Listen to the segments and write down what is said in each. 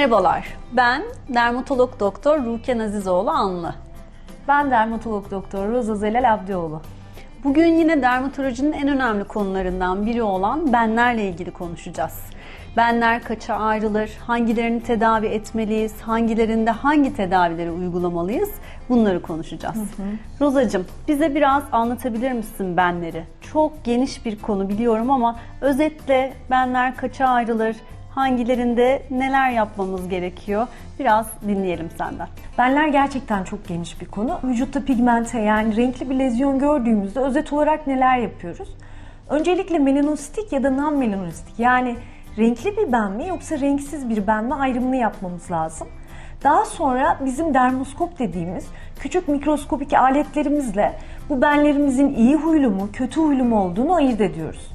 Merhabalar, ben dermatolog doktor Ruken Azizoğlu Anlı. Ben dermatolog doktor Roza Zelal Abdioğlu. Bugün yine dermatolojinin en önemli konularından biri olan benlerle ilgili konuşacağız. Benler kaça ayrılır, hangilerini tedavi etmeliyiz, hangilerinde hangi tedavileri uygulamalıyız bunları konuşacağız. Hı hı. Rozacığım bize biraz anlatabilir misin benleri? Çok geniş bir konu biliyorum ama özetle benler kaça ayrılır, hangilerinde neler yapmamız gerekiyor? Biraz dinleyelim senden. Benler gerçekten çok geniş bir konu. Vücutta pigmente yani renkli bir lezyon gördüğümüzde özet olarak neler yapıyoruz? Öncelikle melanostik ya da non-melanostik yani renkli bir ben mi yoksa renksiz bir ben mi ayrımını yapmamız lazım. Daha sonra bizim dermoskop dediğimiz küçük mikroskopik aletlerimizle bu benlerimizin iyi huylu mu, kötü huylu mu olduğunu ayırt ediyoruz.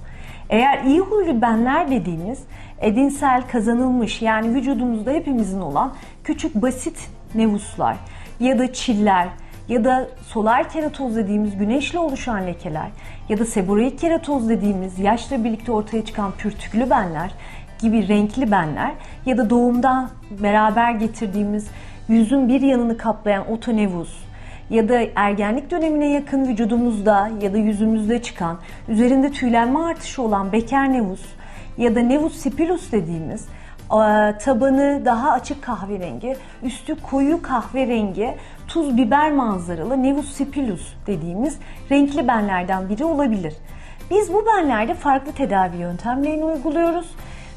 Eğer iyi huylu benler dediğimiz edinsel kazanılmış yani vücudumuzda hepimizin olan küçük basit nevuslar ya da çiller ya da solar keratoz dediğimiz güneşle oluşan lekeler ya da seboreik keratoz dediğimiz yaşla birlikte ortaya çıkan pürtüklü benler gibi renkli benler ya da doğumdan beraber getirdiğimiz yüzün bir yanını kaplayan otonevus ya da ergenlik dönemine yakın vücudumuzda ya da yüzümüzde çıkan üzerinde tüylenme artışı olan beker nevus ya da nevus spilus dediğimiz tabanı daha açık kahverengi, üstü koyu kahverengi, tuz biber manzaralı nevus spilus dediğimiz renkli benlerden biri olabilir. Biz bu benlerde farklı tedavi yöntemlerini uyguluyoruz.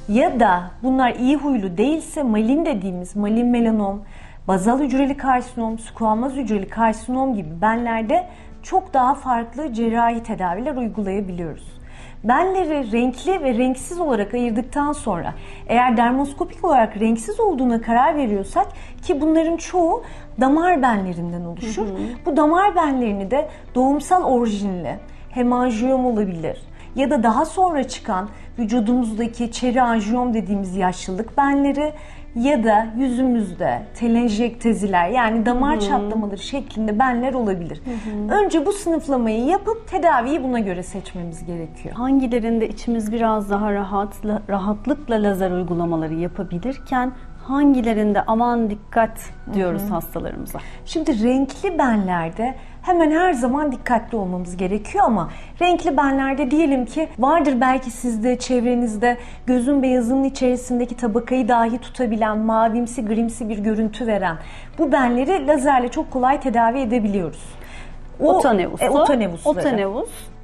Ya da bunlar iyi huylu değilse malin dediğimiz malin melanom, bazal hücreli karsinom, squamaz hücreli karsinom gibi benlerde çok daha farklı cerrahi tedaviler uygulayabiliyoruz. Benleri renkli ve renksiz olarak ayırdıktan sonra eğer dermoskopik olarak renksiz olduğuna karar veriyorsak ki bunların çoğu damar benlerinden oluşur. Hı hı. Bu damar benlerini de doğumsal orijinli hemanjiyom olabilir ya da daha sonra çıkan vücudumuzdaki çeri anjiyom dediğimiz yaşlılık benleri ya da yüzümüzde telenjekteziler yani damar Hı-hı. çatlamaları şeklinde benler olabilir. Hı-hı. Önce bu sınıflamayı yapıp tedaviyi buna göre seçmemiz gerekiyor. Hangilerinde içimiz biraz daha rahat, rahatlıkla lazer uygulamaları yapabilirken hangilerinde aman dikkat diyoruz Hı-hı. hastalarımıza? Şimdi renkli benlerde hemen her zaman dikkatli olmamız gerekiyor ama renkli benlerde diyelim ki vardır belki sizde çevrenizde gözün beyazının içerisindeki tabakayı dahi tutabilen mavimsi grimsi bir görüntü veren bu benleri lazerle çok kolay tedavi edebiliyoruz. O, otanevus. E, otanevus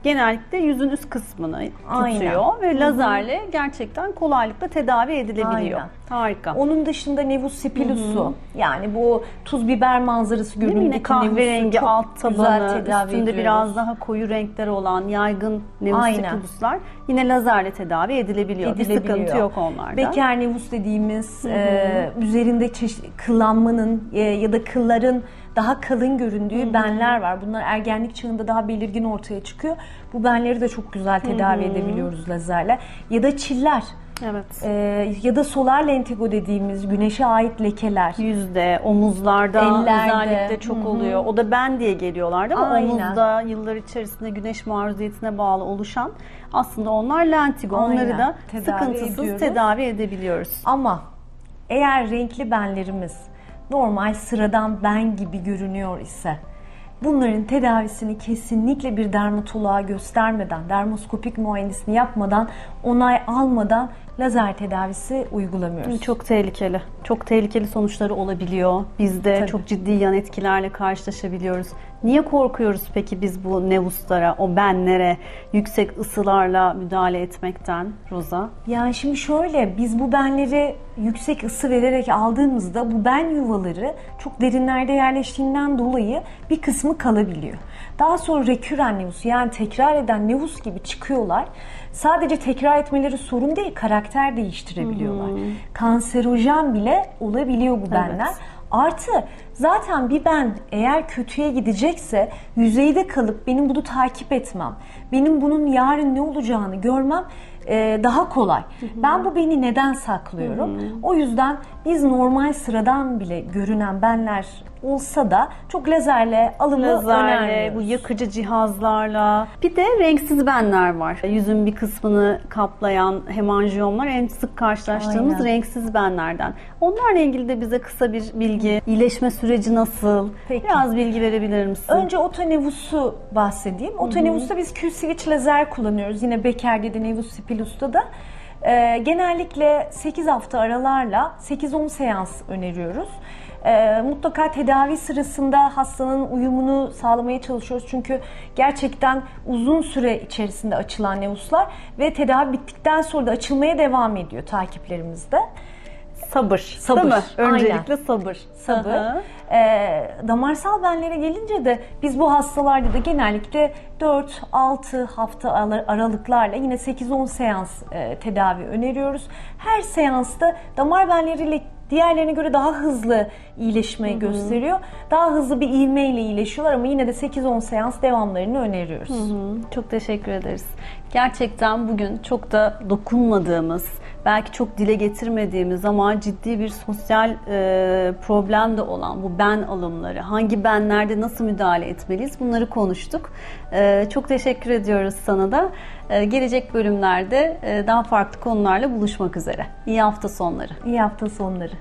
genellikle yüzün üst kısmını tutuyor Aynen. ve lazerle Hı-hı. gerçekten kolaylıkla tedavi edilebiliyor. Aynen. Harika. Onun dışında nevus spilusu yani bu tuz biber manzarası görünümdeki kahverengi alt tabanı, üstünde ediyoruz. biraz daha koyu renkler olan yaygın nevus spiluslar yine lazerle tedavi edilebiliyor. edilebiliyor. Bir sıkıntı yok onlarda. Beker nevus dediğimiz e, üzerinde çeşit, kıllanmanın e, ya da kılların daha kalın göründüğü Hı-hı. benler var. Bunlar ergenlik çağında daha belirgin ortaya çıkıyor. Bu benleri de çok güzel tedavi Hı-hı. edebiliyoruz lazerle. Ya da çiller. Evet. Ee, ya da solar lentigo dediğimiz güneşe ait lekeler. Yüzde, omuzlarda Ellerde. özellikle çok Hı-hı. oluyor. O da ben diye geliyorlardı ama Aynen. omuzda yıllar içerisinde güneş maruziyetine bağlı oluşan aslında onlar lentigo. Aynen. Onları da tedavi sıkıntısız ediyoruz. tedavi edebiliyoruz. Ama eğer renkli benlerimiz normal sıradan ben gibi görünüyor ise bunların tedavisini kesinlikle bir dermatoloğa göstermeden, dermoskopik muayenesini yapmadan, onay almadan lazer tedavisi uygulamıyoruz. Çok tehlikeli. Çok tehlikeli sonuçları olabiliyor. Biz de Tabii. çok ciddi yan etkilerle karşılaşabiliyoruz. Niye korkuyoruz peki biz bu nevuslara, o benlere yüksek ısılarla müdahale etmekten Roza? Yani şimdi şöyle biz bu benleri yüksek ısı vererek aldığımızda bu ben yuvaları çok derinlerde yerleştiğinden dolayı bir kısmı kalabiliyor. Daha sonra reküren nevus yani tekrar eden nevus gibi çıkıyorlar. Sadece tekrar etmeleri sorun değil, karakter değiştirebiliyorlar. Hmm. Kanserojen bile olabiliyor bu benler. Evet. Artı Zaten bir ben eğer kötüye gidecekse yüzeyde kalıp benim bunu takip etmem, benim bunun yarın ne olacağını görmem e, daha kolay. Ben bu beni neden saklıyorum? O yüzden biz normal sıradan bile görünen benler olsa da çok lazerle alımı Lazerle, bu yakıcı cihazlarla. Bir de renksiz benler var. Yüzün bir kısmını kaplayan hemanjiyomlar en sık karşılaştığımız Aynen. renksiz benlerden. Onlarla ilgili de bize kısa bir bilgi, iyileşme süreci nasıl? Peki. Biraz bilgi verebilir misin? Önce otonevus'u bahsedeyim. Otonevus'ta biz Q-switch lazer kullanıyoruz. Yine Becker'de de Nevus Stipilus'ta da. Ee, genellikle 8 hafta aralarla 8-10 seans öneriyoruz. Ee, mutlaka tedavi sırasında hastanın uyumunu sağlamaya çalışıyoruz. Çünkü gerçekten uzun süre içerisinde açılan nevuslar ve tedavi bittikten sonra da açılmaya devam ediyor takiplerimizde. Sabır. Sabır, Değil mi? aynen. Öncelikle sabır. sabır. Hı. Ee, damarsal benlere gelince de biz bu hastalarda da genellikle 4-6 hafta ara- aralıklarla yine 8-10 seans e, tedavi öneriyoruz. Her seansta damar benleriyle diğerlerine göre daha hızlı iyileşmeyi gösteriyor. Daha hızlı bir ivmeyle iyileşiyorlar ama yine de 8-10 seans devamlarını öneriyoruz. Hı, Çok teşekkür ederiz. Gerçekten bugün çok da dokunmadığımız, belki çok dile getirmediğimiz ama ciddi bir sosyal e, problem de olan bu ben alımları, hangi benlerde nasıl müdahale etmeliyiz bunları konuştuk. E, çok teşekkür ediyoruz sana da. E, gelecek bölümlerde e, daha farklı konularla buluşmak üzere. İyi hafta sonları. İyi hafta sonları.